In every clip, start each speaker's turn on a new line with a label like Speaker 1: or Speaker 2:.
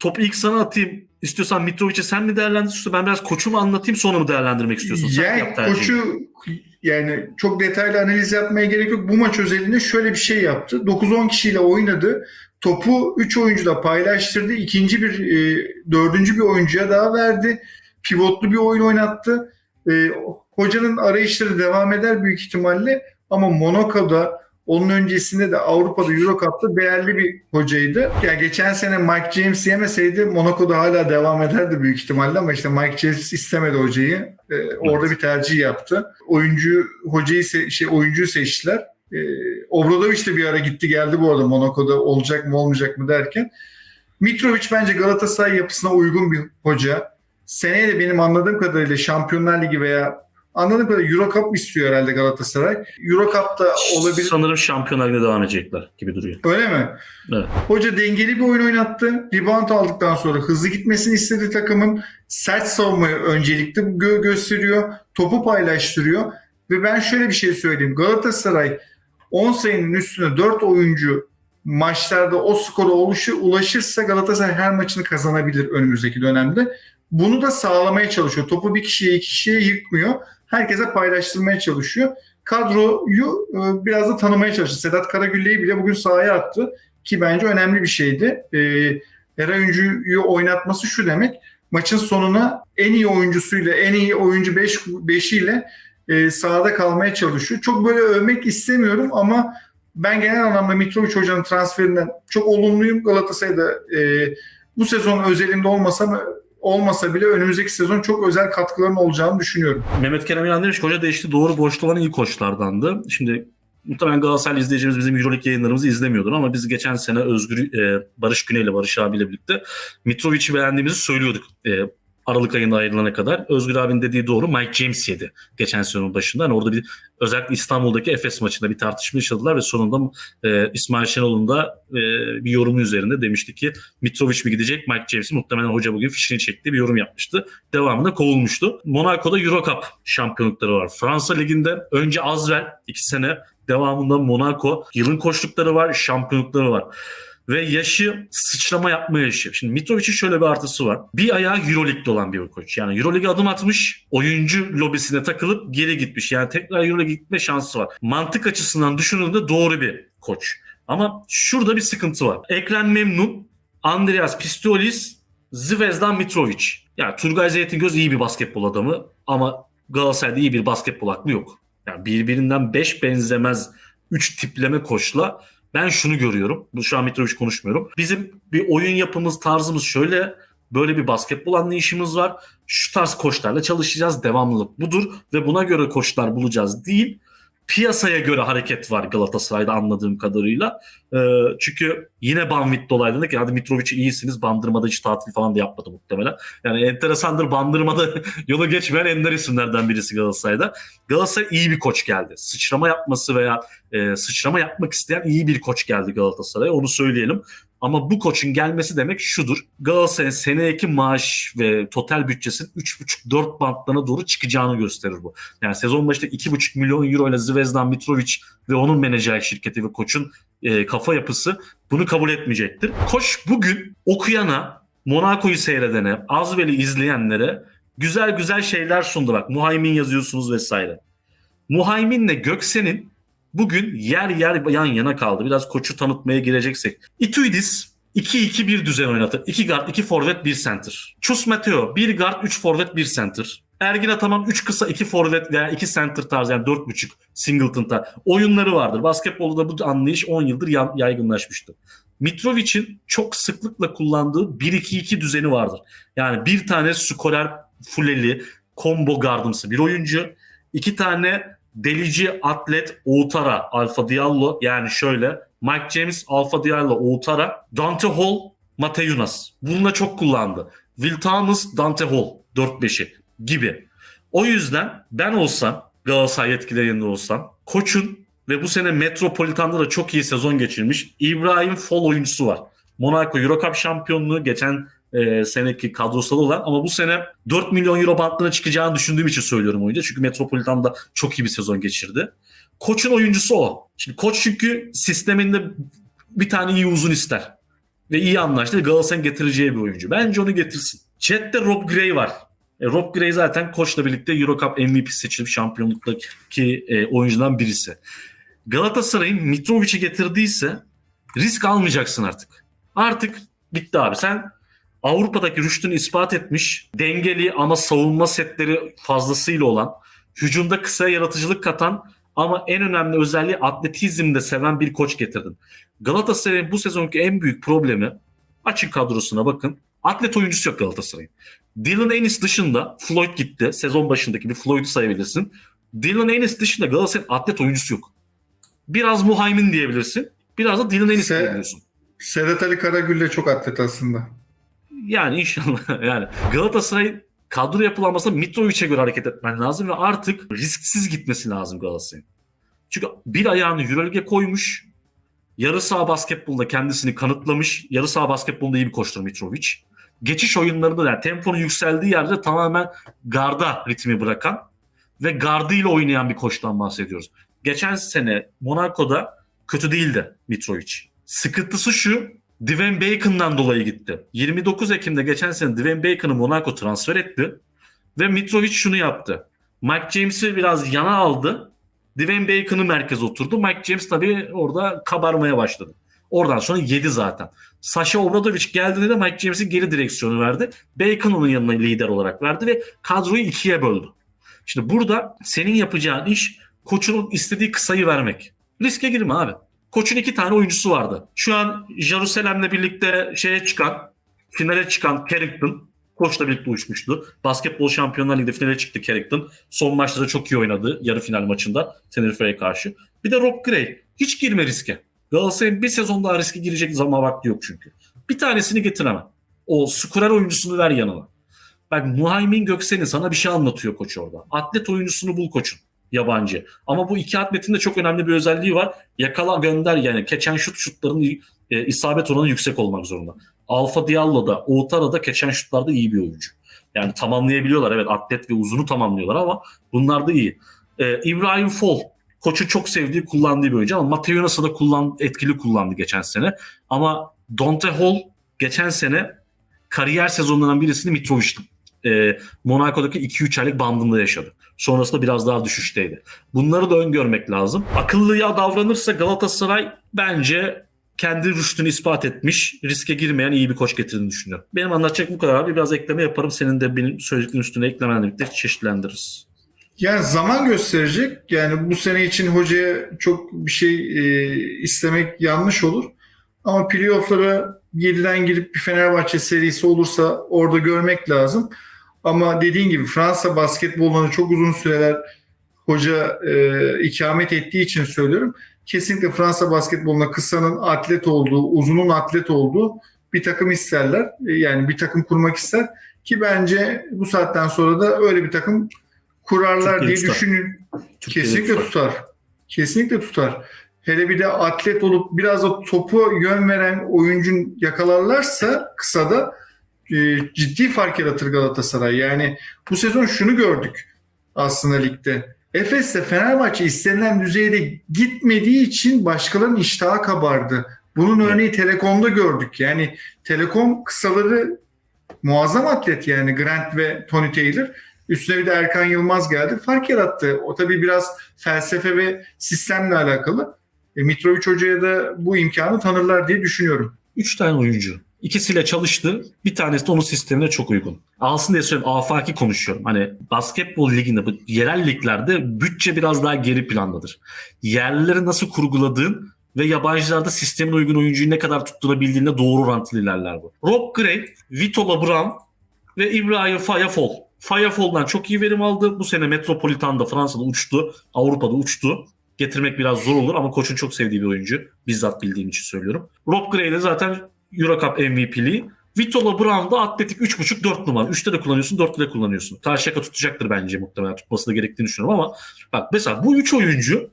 Speaker 1: topu ilk sana atayım. İstiyorsan Mitrovic'i sen mi değerlendirirsin? Ben biraz koçumu anlatayım sonra mı değerlendirmek istiyorsun? Sen
Speaker 2: Yani
Speaker 1: yap
Speaker 2: koçu yani çok detaylı analiz yapmaya gerek yok. Bu maç özelinde şöyle bir şey yaptı. 9-10 kişiyle oynadı. Topu 3 oyuncuyla paylaştırdı. İkinci bir, e, dördüncü bir oyuncuya daha verdi. Pivotlu bir oyun oynattı. E, hocanın arayışları devam eder büyük ihtimalle. Ama Monaco'da onun öncesinde de Avrupa'da Euro Cup'ta değerli bir hocaydı. Yani geçen sene Mike James yemeseydi Monaco'da hala devam ederdi büyük ihtimalle ama işte Mike James istemedi hocayı. Ee, orada bir tercih yaptı. Oyuncu hocayı se- şey oyuncuyu seçtiler. Ee, Obradoviç de bir ara gitti geldi bu arada Monaco'da olacak mı olmayacak mı derken. Mitrovic bence Galatasaray yapısına uygun bir hoca. Seneye de benim anladığım kadarıyla Şampiyonlar Ligi veya anladığım kadarıyla Euro Cup istiyor herhalde Galatasaray. Euro Cup'ta olabilir.
Speaker 1: Sanırım Şampiyonlar devam edecekler gibi duruyor.
Speaker 2: Öyle mi?
Speaker 1: Evet.
Speaker 2: Hoca dengeli bir oyun oynattı. Rebound aldıktan sonra hızlı gitmesini istedi takımın. Sert savunmayı öncelikli gö- gösteriyor. Topu paylaştırıyor. Ve ben şöyle bir şey söyleyeyim. Galatasaray 10 sayının üstüne 4 oyuncu maçlarda o skora oluşu, ulaşırsa Galatasaray her maçını kazanabilir önümüzdeki dönemde. Bunu da sağlamaya çalışıyor. Topu bir kişiye iki kişiye yıkmıyor. Herkese paylaştırmaya çalışıyor kadroyu e, biraz da tanımaya çalıştı. Sedat Karagülle'yi bile bugün sahaya attı ki bence önemli bir şeydi. E, Eray Öncü'yü oynatması şu demek maçın sonuna en iyi oyuncusuyla en iyi oyuncu 5 beş, ile e, sahada kalmaya çalışıyor. Çok böyle övmek istemiyorum ama ben genel anlamda Mitrovic Hoca'nın transferinden çok olumluyum. Galatasaray'da e, bu sezon özelinde olmasa olmasa bile önümüzdeki sezon çok özel katkıların olacağını düşünüyorum.
Speaker 1: Mehmet Kerem İnan demiş hoca değişti doğru boşta olan iyi koçlardandı. Şimdi muhtemelen Galatasaraylı izleyicimiz bizim Euroleague yayınlarımızı izlemiyordur ama biz geçen sene Özgür e, Barış Güney ile Barış abiyle birlikte Mitrovic'i beğendiğimizi söylüyorduk. E, Aralık ayında ayrılana kadar. Özgür abinin dediği doğru Mike James yedi geçen sezonun başında. Hani orada bir özellikle İstanbul'daki Efes maçında bir tartışma yaşadılar ve sonunda e, İsmail Şenol'un da e, bir yorumu üzerinde demişti ki Mitrovic mi gidecek Mike James'i muhtemelen hoca bugün fişini çekti bir yorum yapmıştı. Devamında kovulmuştu. Monaco'da Euro Cup şampiyonlukları var. Fransa Ligi'nde önce Azvel iki sene devamında Monaco yılın koştukları var şampiyonlukları var ve yaşı sıçrama yapma yaşı. Şimdi Mitrovic'in şöyle bir artısı var. Bir ayağı Euroleague'de olan bir koç. Yani Euroleague'e adım atmış, oyuncu lobisine takılıp geri gitmiş. Yani tekrar Euroleague'e gitme şansı var. Mantık açısından düşünüldüğünde doğru bir koç. Ama şurada bir sıkıntı var. Ekrem Memnun, Andreas Pistolis, Zvezdan Mitrovic. Yani Turgay Zeytingöz iyi bir basketbol adamı ama Galatasaray'da iyi bir basketbol aklı yok. Yani birbirinden beş benzemez 3 tipleme koçla ben şunu görüyorum. Bu şu an Mitrovic konuşmuyorum. Bizim bir oyun yapımız, tarzımız şöyle. Böyle bir basketbol anlayışımız var. Şu tarz koçlarla çalışacağız. Devamlılık budur. Ve buna göre koçlar bulacağız değil. Piyasaya göre hareket var Galatasaray'da anladığım kadarıyla. Ee, çünkü yine Banvit dolaylarında ki hadi Mitrovic'i iyisiniz. Bandırmada hiç tatil falan da yapmadı muhtemelen. Yani enteresandır bandırmada yola geçmeyen ender isimlerden birisi Galatasaray'da. Galatasaray iyi bir koç geldi. Sıçrama yapması veya e, sıçrama yapmak isteyen iyi bir koç geldi Galatasaray'a onu söyleyelim. Ama bu koçun gelmesi demek şudur. Galatasaray'ın seneki maaş ve total bütçesinin 3,5-4 bantlarına doğru çıkacağını gösterir bu. Yani sezon başında 2,5 milyon euro ile Zvezdan Mitrovic ve onun menajer şirketi ve koçun e, kafa yapısı bunu kabul etmeyecektir. Koç bugün okuyana, Monaco'yu seyredene, Azvel'i izleyenlere güzel güzel şeyler sundu. Bak Muhaymin yazıyorsunuz vesaire. Muhaymin'le Göksen'in bugün yer yer yan yana kaldı. Biraz koçu tanıtmaya gireceksek. Ituidis 2-2-1 düzen oynatır. 2 guard, 2 forvet, 1 center. Chus Mateo 1 guard, 3 forvet, 1 center. Ergin Ataman 3 kısa 2 forvet veya 2 center tarzı yani 4.5 singleton tarzı. Oyunları vardır. Basketbolda da bu anlayış 10 yıldır yaygınlaşmıştı. Mitrovic'in çok sıklıkla kullandığı 1-2-2 düzeni vardır. Yani bir tane skorer fuleli, combo gardımsı bir oyuncu. iki tane delici atlet Outara, Alfa Diallo yani şöyle Mike James, Alfa Diallo, Outara, Dante Hall, Mateunas. Bununla çok kullandı. Will Thomas, Dante Hall 4-5'i gibi. O yüzden ben olsam Galatasaray yetkilerinde olsam koçun ve bu sene Metropolitan'da da çok iyi sezon geçirmiş İbrahim Fol oyuncusu var. Monaco Euro Cup şampiyonluğu geçen e, seneki kadrosal olan ama bu sene 4 milyon euro bantlarına çıkacağını düşündüğüm için söylüyorum oyuncu. Çünkü Metropolitan'da çok iyi bir sezon geçirdi. Koç'un oyuncusu o. Şimdi koç çünkü sisteminde bir tane iyi uzun ister. ve iyi anlaştı. Galatasaray'ın getireceği bir oyuncu. Bence onu getirsin. Chat'te Rob Gray var. E, Rob Gray zaten koçla birlikte Euro Cup MVP seçilip şampiyonluktaki e, oyuncudan birisi. Galatasaray'ın Mitrovic'i getirdiyse risk almayacaksın artık. Artık bitti abi. Sen Avrupa'daki rüştünü ispat etmiş, dengeli ama savunma setleri fazlasıyla olan, hücumda kısa yaratıcılık katan ama en önemli özelliği atletizmde seven bir koç getirdin. Galatasaray'ın bu sezonki en büyük problemi açın kadrosuna bakın. Atlet oyuncusu yok Galatasaray'ın. Dylan Ennis dışında Floyd gitti. Sezon başındaki bir Floyd'u sayabilirsin. Dylan Ennis dışında Galatasaray'ın atlet oyuncusu yok. Biraz Muhaymin diyebilirsin. Biraz da Dylan Ennis
Speaker 2: Se-
Speaker 1: diyebilirsin.
Speaker 2: Sedat Ali Karagül de çok atlet aslında.
Speaker 1: Yani inşallah yani Galatasaray kadro yapılanmasında Mitrovic'e göre hareket etmen lazım ve artık risksiz gitmesi lazım Galatasaray'ın. Çünkü bir ayağını Euroleague'e koymuş. Yarı saha basketbolda kendisini kanıtlamış. Yarı saha basketbolunda iyi bir koçtur Mitrovic. Geçiş oyunlarında yani temponun yükseldiği yerde tamamen garda ritmi bırakan ve gardıyla oynayan bir koçtan bahsediyoruz. Geçen sene Monaco'da kötü değildi Mitrovic. Sıkıntısı şu Dwayne Bacon'dan dolayı gitti. 29 Ekim'de geçen sene Dwayne Bacon'ı Monaco transfer etti. Ve Mitrovic şunu yaptı. Mike James'i biraz yana aldı. Dwayne Bacon'ı merkeze oturdu. Mike James tabii orada kabarmaya başladı. Oradan sonra yedi zaten. Sasha Obradovic geldiğinde de Mike James'in geri direksiyonu verdi. Bacon onun yanına lider olarak verdi ve kadroyu ikiye böldü. Şimdi burada senin yapacağın iş koçunun istediği kısayı vermek. Riske girme abi. Koçun iki tane oyuncusu vardı. Şu an Jerusalem'le birlikte şeye çıkan, finale çıkan Carrington. Koçla birlikte uçmuştu. Basketbol Şampiyonlar Ligi'de finale çıktı Carrington. Son maçta çok iyi oynadı yarı final maçında Tenerife'ye karşı. Bir de Rob Gray. Hiç girme riske. Galatasaray'ın bir sezon daha riske girecek zaman vakti yok çünkü. Bir tanesini getiremem. O skorer oyuncusunu ver yanına. Bak Muhaymin Göksel'in sana bir şey anlatıyor koç orada. Atlet oyuncusunu bul koçun yabancı. Ama bu iki atletin de çok önemli bir özelliği var. Yakala gönder yani keçen şut şutların e, isabet oranı yüksek olmak zorunda. Alfa Diallo da Ouattara da keçen şutlarda iyi bir oyuncu. Yani tamamlayabiliyorlar evet atlet ve uzunu tamamlıyorlar ama bunlar da iyi. E, İbrahim Fol koçu çok sevdiği kullandığı bir oyuncu ama Mateonas'ı da kullan, etkili kullandı geçen sene. Ama Dante Hall geçen sene kariyer sezonlarından birisini Mitrovic'ti e, Monaco'daki 2-3 aylık bandında yaşadı. Sonrasında biraz daha düşüşteydi. Bunları da öngörmek lazım. Akıllıya davranırsa Galatasaray bence kendi rüştünü ispat etmiş, riske girmeyen iyi bir koç getirdiğini düşünüyorum. Benim anlatacak bu kadar abi. Biraz ekleme yaparım. Senin de benim söylediklerin üstüne eklemenle birlikte çeşitlendiririz.
Speaker 2: Yani zaman gösterecek. Yani bu sene için hocaya çok bir şey e, istemek yanlış olur. Ama playoff'lara 7'den girip bir Fenerbahçe serisi olursa orada görmek lazım. Ama dediğin gibi Fransa basketbolunu çok uzun süreler hoca e, ikamet ettiği için söylüyorum. Kesinlikle Fransa basketboluna kısanın atlet olduğu, uzunun atlet olduğu bir takım isterler. E, yani bir takım kurmak ister ki bence bu saatten sonra da öyle bir takım kurarlar
Speaker 1: Türkiye
Speaker 2: diye düşünün. Kesinlikle
Speaker 1: tutar.
Speaker 2: tutar. Kesinlikle tutar. Hele bir de atlet olup biraz da topu yön veren oyuncun yakalarlarsa kısada ciddi fark yaratır Galatasaray. Yani bu sezon şunu gördük aslında ligde. Efes'te Fenerbahçe istenilen düzeyde gitmediği için başkalarının iştahı kabardı. Bunun
Speaker 1: Evet.
Speaker 2: örneği Telekom'da gördük. Yani Telekom kısaları muazzam atlet yani Grant ve Tony Taylor. Üstüne bir de Erkan Yılmaz geldi. Fark yarattı. O tabii biraz felsefe ve sistemle alakalı. E, Mitrovic Hoca'ya da bu imkanı tanırlar diye düşünüyorum.
Speaker 1: 3 tane oyuncu. İkisiyle çalıştı. Bir tanesi de onun sistemine çok uygun. Alsın diye söylüyorum. Afaki konuşuyorum. Hani basketbol liginde, bu yerel liglerde bütçe biraz daha geri plandadır. Yerlileri nasıl kurguladığın ve yabancılarda sistemin uygun oyuncuyu ne kadar tutturabildiğinde doğru orantılı ilerler bu. Rob Gray, Vito LeBron ve İbrahim Fayafol. Fayafol'dan çok iyi verim aldı. Bu sene Metropolitan'da Fransa'da uçtu. Avrupa'da uçtu. Getirmek biraz zor olur ama koçun çok sevdiği bir oyuncu. Bizzat bildiğim için söylüyorum. Rob Gray de zaten Euro Cup MVP'liği. Vito LeBron da atletik 3.5-4 numara. 3'te de kullanıyorsun 4'te de kullanıyorsun. Karşıyaka tutacaktır bence muhtemelen. Tutması da gerektiğini düşünüyorum ama bak mesela bu 3 oyuncu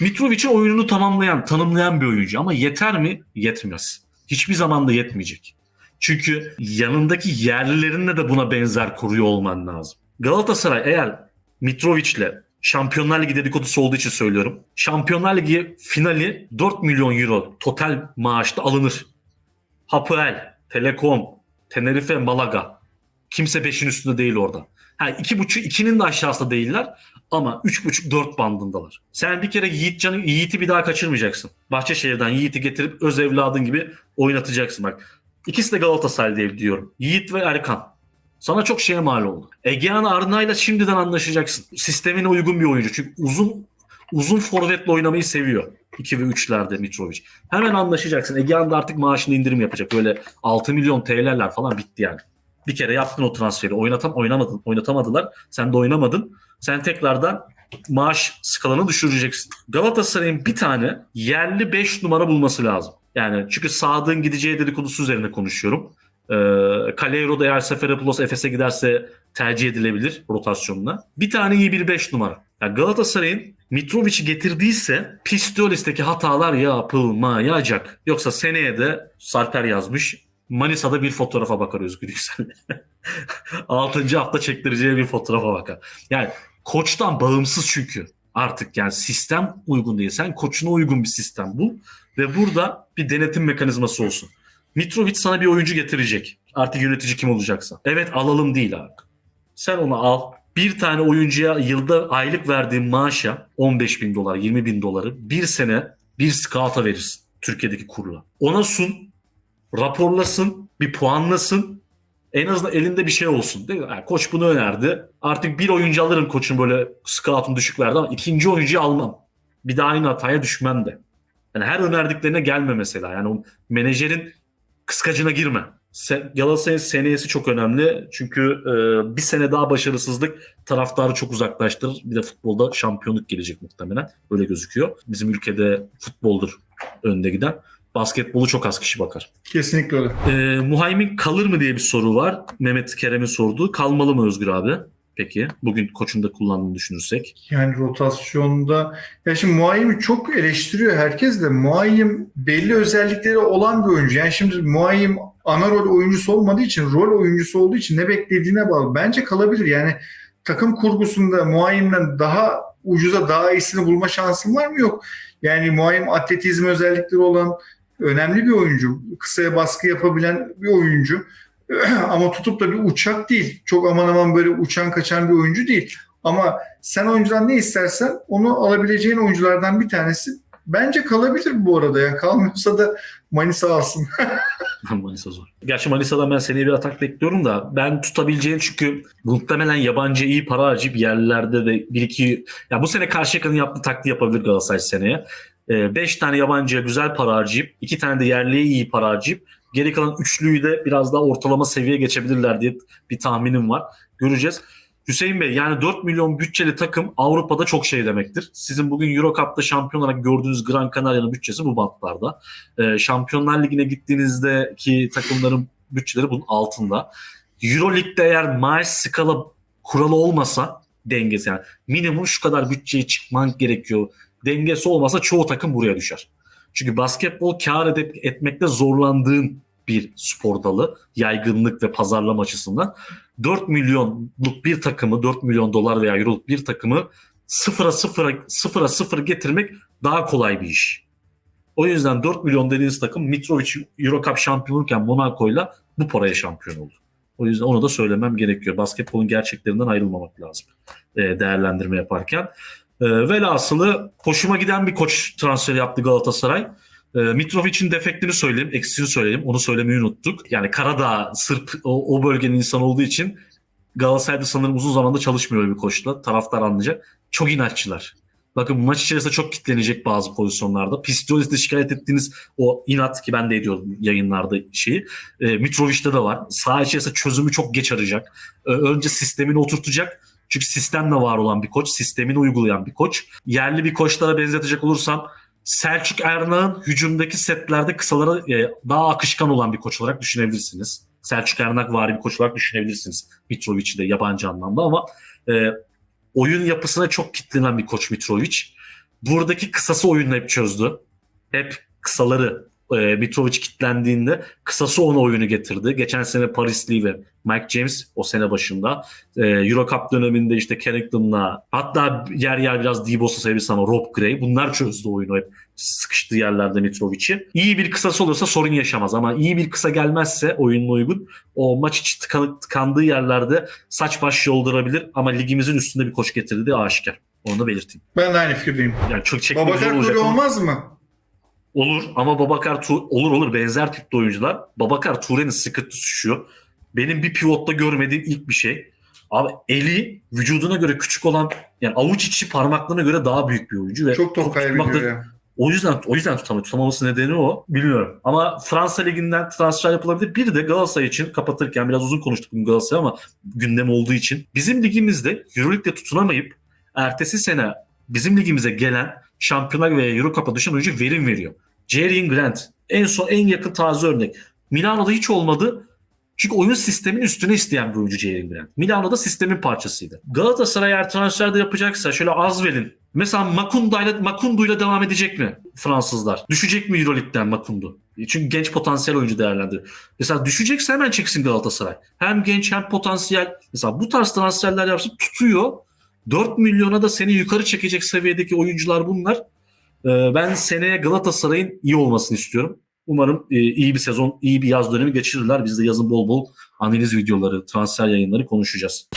Speaker 1: Mitrovic'in oyununu tamamlayan, tanımlayan bir oyuncu ama yeter mi? Yetmez. Hiçbir zaman da yetmeyecek. Çünkü yanındaki yerlilerinde de buna benzer kuruyor olman lazım. Galatasaray eğer Mitrovic'le Şampiyonlar Ligi dedikodusu olduğu için söylüyorum. Şampiyonlar Ligi finali 4 milyon euro total maaşta alınır. Hapoel, Telekom, Tenerife, Malaga. Kimse 5'in üstünde değil orada. Ha, iki buçuk, ikinin de aşağısında değiller ama üç buçuk dört bandındalar. Sen bir kere Yiğitcan'ı, Yiğit'i bir daha kaçırmayacaksın. Bahçeşehir'den Yiğit'i getirip öz evladın gibi oynatacaksın bak. İkisi de Galatasaray diye diyorum. Yiğit ve Erkan. Sana çok şeye mal oldu. Egehan Arna'yla şimdiden anlaşacaksın. Sistemine uygun bir oyuncu. Çünkü uzun uzun forvetle oynamayı seviyor. 2 ve 3'lerde Mitrovic. Hemen anlaşacaksın. Egehan da artık maaşını indirim yapacak. Böyle 6 milyon TL'ler falan bitti yani. Bir kere yaptın o transferi. Oynatam oynamadın. Oynatamadılar. Sen de oynamadın. Sen tekrardan maaş skalanı düşüreceksin. Galatasaray'ın bir tane yerli 5 numara bulması lazım. Yani çünkü Sadık'ın gideceği dedikodusu üzerine konuşuyorum. Ee, Calero da eğer Seferopoulos Efes'e giderse tercih edilebilir rotasyonuna. Bir tane iyi bir 5 numara. Yani Galatasaray'ın Mitrovic'i getirdiyse Pistolis'teki hatalar yapılmayacak. Yoksa seneye de Sarper yazmış. Manisa'da bir fotoğrafa bakar Özgür Yüksel. 6. hafta çektireceği bir fotoğrafa bakar. Yani koçtan bağımsız çünkü. Artık yani sistem uygun değil. Sen koçuna uygun bir sistem bul ve burada bir denetim mekanizması olsun. Mitrovic sana bir oyuncu getirecek. Artık yönetici kim olacaksa. Evet alalım değil abi. Sen onu al. Bir tane oyuncuya yılda aylık verdiğin maaşa 15 bin dolar, 20 bin doları bir sene bir scout'a verirsin. Türkiye'deki kurla. Ona sun, raporlasın, bir puanlasın. En azından elinde bir şey olsun. Değil mi? Yani koç bunu önerdi. Artık bir oyuncu alırım koçun böyle scout'un düşük verdi ama ikinci oyuncuyu almam. Bir daha aynı hataya düşmem de. Yani her önerdiklerine gelme mesela. Yani o menajerin kıskacına girme. Galatasaray'ın seneyesi çok önemli. Çünkü e, bir sene daha başarısızlık taraftarı çok uzaklaştırır. Bir de futbolda şampiyonluk gelecek muhtemelen. Öyle gözüküyor. Bizim ülkede futboldur önde giden. Basketbolu çok az kişi bakar.
Speaker 2: Kesinlikle öyle.
Speaker 1: E, Muhaymin kalır mı diye bir soru var. Mehmet Kerem'in sorduğu. Kalmalı mı Özgür abi? Peki. Bugün koçun da kullandığını düşünürsek.
Speaker 2: Yani rotasyonda ya şimdi Muayyim'i çok eleştiriyor herkes de Muayyim belli özellikleri olan bir oyuncu. Yani şimdi Muayyim ana rol oyuncusu olmadığı için rol oyuncusu olduğu için ne beklediğine bağlı. Bence kalabilir. Yani takım kurgusunda Muayyim'den daha ucuza daha iyisini bulma şansın var mı? Yok. Yani Muayyim atletizm özellikleri olan önemli bir oyuncu. Kısaya baskı yapabilen bir oyuncu. Ama tutup da bir uçak değil. Çok aman aman böyle uçan kaçan bir oyuncu değil. Ama sen oyuncudan ne istersen onu alabileceğin oyunculardan bir tanesi. Bence kalabilir bu arada ya. Kalmıyorsa da Manisa alsın.
Speaker 1: Manisa zor. Gerçi Manisa'dan ben seneye bir atak bekliyorum da ben tutabileceğim çünkü muhtemelen yabancı iyi para harcayıp yerlerde de bir iki ya bu sene Karşıyaka'nın yaptığı taktiği yapabilir Galatasaray seneye. 5 tane yabancıya güzel para harcayıp iki tane de yerliye iyi para harcayıp geri kalan üçlüyü de biraz daha ortalama seviyeye geçebilirler diye bir tahminim var. Göreceğiz. Hüseyin Bey yani 4 milyon bütçeli takım Avrupa'da çok şey demektir. Sizin bugün Euro Cup'ta şampiyon olarak gördüğünüz Gran Canaria'nın bütçesi bu bantlarda. Ee, Şampiyonlar Ligi'ne gittiğinizdeki takımların bütçeleri bunun altında. Euro Lig'de eğer maaş skala kuralı olmasa dengesi yani minimum şu kadar bütçeye çıkman gerekiyor. Dengesi olmasa çoğu takım buraya düşer. Çünkü basketbol kar edip, etmekte zorlandığın bir spor dalı. Yaygınlık ve pazarlama açısından. 4 milyonluk bir takımı, 4 milyon dolar veya euroluk bir takımı sıfıra sıfıra sıfıra sıfır getirmek daha kolay bir iş. O yüzden 4 milyon dediğiniz takım Mitrovic Euro Cup şampiyonurken Monaco'yla bu paraya şampiyon oldu. O yüzden onu da söylemem gerekiyor. Basketbolun gerçeklerinden ayrılmamak lazım e, değerlendirme yaparken. E, velhasılı hoşuma giden bir koç transferi yaptı Galatasaray. E, Mitrovic'in defektini söyleyeyim, eksisini söyleyeyim. Onu söylemeyi unuttuk. Yani Karadağ, Sırp o, o bölgenin insanı olduğu için Galatasaray'da sanırım uzun zamanda çalışmıyor bir koçla. Taraftar anlayacak. Çok inatçılar. Bakın maç içerisinde çok kitlenecek bazı pozisyonlarda. Pistolis'te şikayet ettiğiniz o inat ki ben de ediyorum yayınlarda şeyi. E, Mitrovic'te de var. Sağ içerisinde çözümü çok geç arayacak. E, önce sistemini oturtacak. Çünkü sistemle var olan bir koç. Sistemini uygulayan bir koç. Yerli bir koçlara benzetecek olursam Selçuk Ernağ'ın hücumdaki setlerde kısalara e, daha akışkan olan bir koç olarak düşünebilirsiniz. Selçuk Ernak var bir koç olarak düşünebilirsiniz. Mitrovic'i de yabancı anlamda ama e, oyun yapısına çok kitlenen bir koç Mitrovic. Buradaki kısası oyunu hep çözdü. Hep kısaları e, Mitrovic kitlendiğinde kısası ona oyunu getirdi. Geçen sene Paris ve Mike James o sene başında. E, Euro Cup döneminde işte Carrington'la hatta yer yer biraz Dibos'a sevgisi ama Rob Gray bunlar çözdü oyunu hep sıkıştığı yerlerde Mitrovic'i. İyi bir kısası olursa sorun yaşamaz ama iyi bir kısa gelmezse oyununa uygun o maç içi tıkan- tıkandığı yerlerde saç baş yoldurabilir ama ligimizin üstünde bir koç getirdiği aşikar. Onu da belirteyim.
Speaker 2: Ben de aynı fikirdeyim.
Speaker 1: Yani çok çekmek zor
Speaker 2: Babakar
Speaker 1: olacak.
Speaker 2: Olmaz mı?
Speaker 1: Olur ama Babakar Tu- olur olur benzer tipte oyuncular. Babakar Ture'nin sıkıntısı şu. Benim bir pivotta görmediğim ilk bir şey. Abi eli vücuduna göre küçük olan yani avuç içi parmaklarına göre daha büyük bir oyuncu ve
Speaker 2: Çok top kaybediyor ya.
Speaker 1: O yüzden o yüzden tutamıyor. Tutamaması nedeni o. Bilmiyorum. Ama Fransa liginden transfer yapılabilir. Bir de Galatasaray için kapatırken biraz uzun konuştuk bugün Galatasaray ama gündem olduğu için. Bizim ligimizde Euroleague'de tutunamayıp ertesi sene bizim ligimize gelen Şampiyonlar ve Euro Cup'a düşen oyuncu verim veriyor. Jerian Grant en son en yakın taze örnek. Milano'da hiç olmadı. Çünkü oyun sistemin üstüne isteyen bir oyuncu Jalen Grant. Milano'da sistemin parçasıydı. Galatasaray eğer transferde yapacaksa şöyle az verin. Mesela Makunda'yla Makundu'yla devam edecek mi Fransızlar? Düşecek mi Euroleague'den Makundu? Çünkü genç potansiyel oyuncu değerlendiriyor. Mesela düşecekse hemen çeksin Galatasaray. Hem genç hem potansiyel. Mesela bu tarz transferler yapsın tutuyor. 4 milyona da seni yukarı çekecek seviyedeki oyuncular bunlar. Ee, Ben seneye Galatasaray'ın iyi olmasını istiyorum. Umarım e, iyi bir sezon, iyi bir yaz dönemi geçirirler. Biz de yazın bol bol analiz videoları, transfer yayınları konuşacağız.